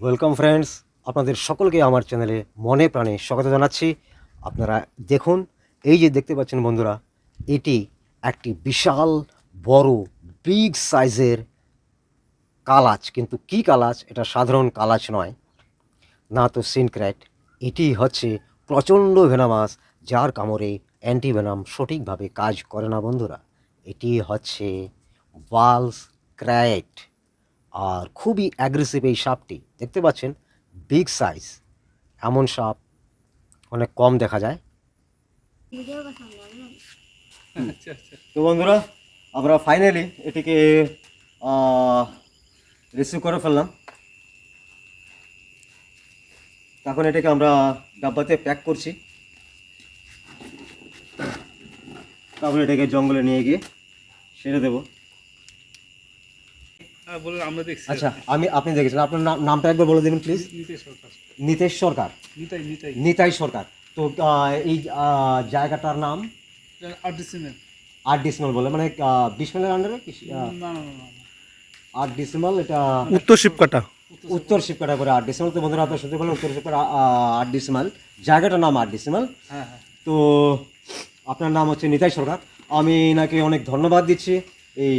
Welcome friends আপনাদের সকলকে আমার চ্যানেলে মনে প্রাণে স্বাগত জানাচ্ছি। আপনারা দেখুন, এই যে দেখতে পাচ্ছেন বন্ধুরা, এটি একটি বিশাল, বড় বিগ সাইজের কালাচ। কিন্তু কি কালাচ? এটা সাধারণ কালাচ নয়। না তো সিনক্র্যাট এটি হচ্ছে প্রচণ্ড ভেনামাস, যার কামড়ে অ্যান্টিভেনাম সঠিকভাবে কাজ করে না বন্ধুরা। এটি হচ্ছে ওয়ালস ক্র্যাট আর খুবই অ্যাগ্রেসিভ এই সাপটি। দেখতে পাচ্ছেন? বিগ সাইজ এমন সাপ। অনেক কম দেখা যায়। আচ্ছা আচ্ছা। তো বন্ধুরা আমরা ফাইনালি এটিকে রিসিভ করে ফেললাম। তখন এটাকে আমরা ডাব্বাতে প্যাক করছি। তারপরে এটাকে জঙ্গলে নিয়ে গিয়ে সেরে দেবো। বলুন আমরা দেখছি। আচ্ছা আমি আপনি দেখেছেন। আপনার নামটা একবার বলে দেবেন প্লিজ নিতেশ সরকার। নিতাই নিতাই। নিতাই সরকার। তো এই জায়গাটার নাম? আট ডিসিমেল আট ডিসমাল বলে মানে বিশ মাইলের আন্ডারে না না না না আট ডিসমাল এটা উত্তর শিবকাটা। উত্তর শিবকাটা করে আট ডিসমাল তো বন্ধুরা আপনার শুনতে পারলেন উত্তর শিবকাটা আট ডিসমাল জায়গাটার নাম আট ডিসমাল হ্যাঁ হ্যাঁ। তো আপনার নাম হচ্ছে নিতাই সরকার। আমি নাকি অনেক ধন্যবাদ দিচ্ছি। এই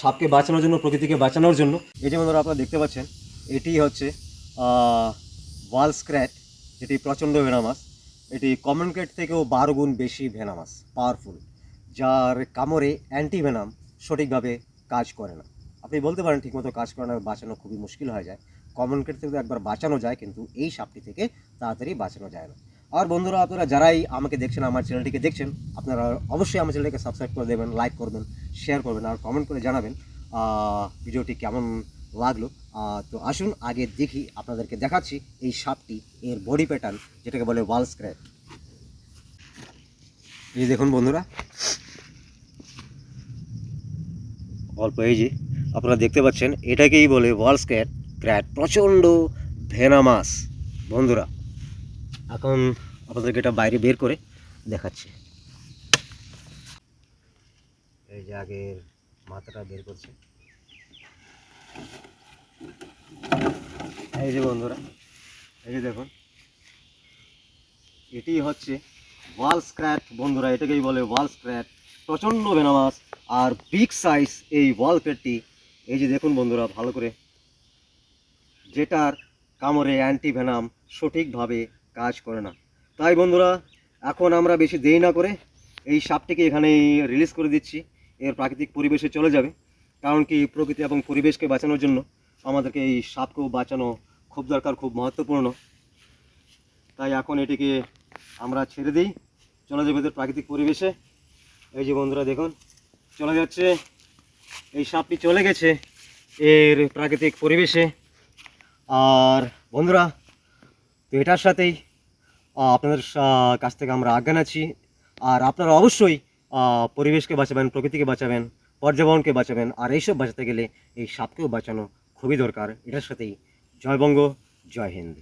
সাপকে বাঁচানোর জন্য, প্রকৃতিকে বাঁচানোর জন্য। এই যে বন্ধুরা, আপনারা দেখতে পাচ্ছেন, এটি হচ্ছে ওয়াল স্ক্র্যাট যেটি প্রচণ্ড ভেনামাস এটি কমন ক্রেট থেকেও বারো গুণ বেশি ভেনামাস পাওয়ারফুল যার কামড়ে অ্যান্টি ভেনাম সঠিকভাবে কাজ করে না। আপনি বলতে পারেন, ঠিকমতো কাজ করে না, বাঁচানো খুবই মুশকিল হয়ে যায়। কমন ক্রেট থেকে একবার বাঁচানো যায়, কিন্তু এই সাপটি থেকে তাড়াতাড়ি বাঁচানো যায় না। আর বন্ধুরা, আপনারা যারাই আমাকে দেখছেন, আমার চ্যানেলটিকে দেখছেন, আপনারা অবশ্যই আমার চ্যানেলটিকে সাবস্ক্রাইব করে দেবেন লাইক করবেন শেয়ার করবেন আর কমেন্ট করে জানাবেন ভিডিওটি কেমন লাগল। তো আসুন, আগে দেখি আপনাদেরকে দেখাচ্ছি এই সাপটি, এর বডি প্যাটার্ন যেটাকে বলে ওয়াল স্ক্র্যাপ এই দেখুন বন্ধুরা। অল্প এই যে, আপনারা দেখতে পাচ্ছেন, এটাকেই বলে ওয়াল স্ক্র্যাট ক্র্যাট প্রচণ্ড ভেনামাস। বন্ধুরা এখন আপনাদেরকে এটা বাইরে বের করে দেখাচ্ছি। এই যে আগের মাথাটা বের করছে। এই যে বন্ধুরা, এই যে দেখুন। এটি হচ্ছে ওয়াল স্ক্র্যাট বন্ধুরা এটাকেই বলে ওয়াল স্ক্র্যাট প্রচণ্ড ভেনামাস আর বিগ সাইজ এই ওয়াল ক্র্যাটটি এই যে দেখুন বন্ধুরা, ভালো করে। যেটার কামড়ে অ্যান্টি ভেনাম সঠিকভাবে কাজ করে না। তাই বন্ধুরা, এখন আমরা বেশি দেরি না করে এই সাপটিকে এখানে রিলিজ করে দিচ্ছি। এর প্রাকৃতিক পরিবেশে চলে যাবে। কারণ কি, প্রকৃতি এবং পরিবেশকে বাঁচানোর জন্য আমাদেরকে এই সাপকেও বাঁচানো খুব দরকার, খুব মহত্বপূর্ণ। তাই এখন এটিকে আমরা ছেড়ে দিই। চলে যাবে এদের প্রাকৃতিক পরিবেশে। এই যে বন্ধুরা, দেখুন, চলে যাচ্ছে। এই সাপটি চলে গেছে এর প্রাকৃতিক পরিবেশে। আর বন্ধুরা তো এটার সাথেই আপনাদের কাছ থেকে আমরা আজ্ঞা আছি আর আপনারা অবশ্যই পরিবেশকে বাঁচাবেন, প্রকৃতিকে বাঁচাবেন, পর্যাবরণকে বাঁচাবেন, আর এইসব বাঁচাতে গেলে এই সাপকেও বাঁচানো খুবই দরকার। এটার সাথেই জয়বঙ্গ জয় হিন্দ।